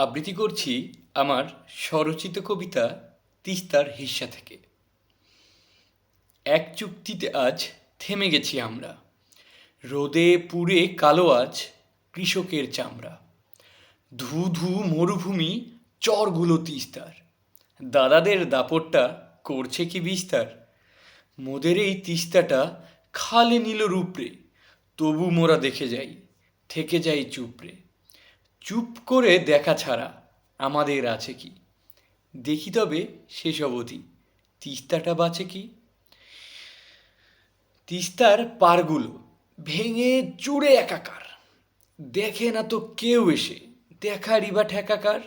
আবৃত্তি করছি আমার স্বরচিত কবিতা তিস্তার হিস্সা থেকে। এক চুক্তিতে আজ থেমে গেছি আমরা। রোদে পুড়ে কালো আজ কৃষকের চামড়া। ধু ধু মরুভূমি, চরগুলো তিস্তার। দাদাদের দাপটটা করছে কি বিস্তার? মোদের এই তিস্তাটা খালে নিল রূপরে, তবু মোরা দেখে যাই, থেকে যাই চুপরে। চুপ করে দেখা ছাড়া আমাদের আছে কি? দেখি তবে সেসব অবধি তিস্তাটা বাঁচে কি? তিস্তার পারগুলো ভেঙে চুড়ে একাকার। দেখে না তো কেউ এসে দেখারই বা ঠেকাকার।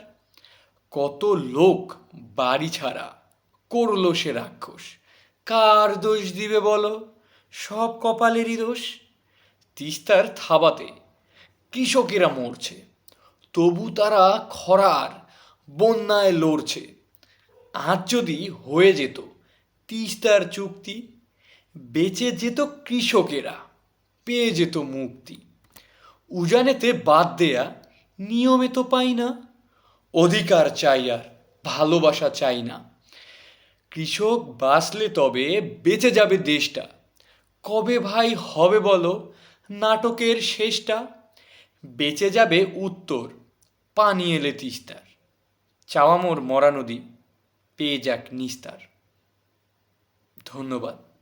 কত লোক বাড়ি ছাড়া করল সে রাক্ষস। কার দোষ দিবে বলো? সব কপালেরই দোষ। তিস্তার থাবাতে কৃষকেরা মরছে। তবু তারা খরার বন্যায় লড়ছে। আজ যদি হয়ে যেত তিস্তার চুক্তি, বেঁচে যেত কৃষকেরা, পেয়ে যেত মুক্তি। উজানেতে বাদ দেয়া নিয়মে তো পাই না, অধিকার চাই আর ভালোবাসা চাই না। কৃষক বাঁচলে তবে বেঁচে যাবে দেশটা। কবে ভাই হবে বলো নাটকের শেষটা? বেঁচে যাবে উত্তর পানি এলে তিস্তার। চাওয়ামোর মরা নদী পেয়ে যাক নিস্তার। ধন্যবাদ।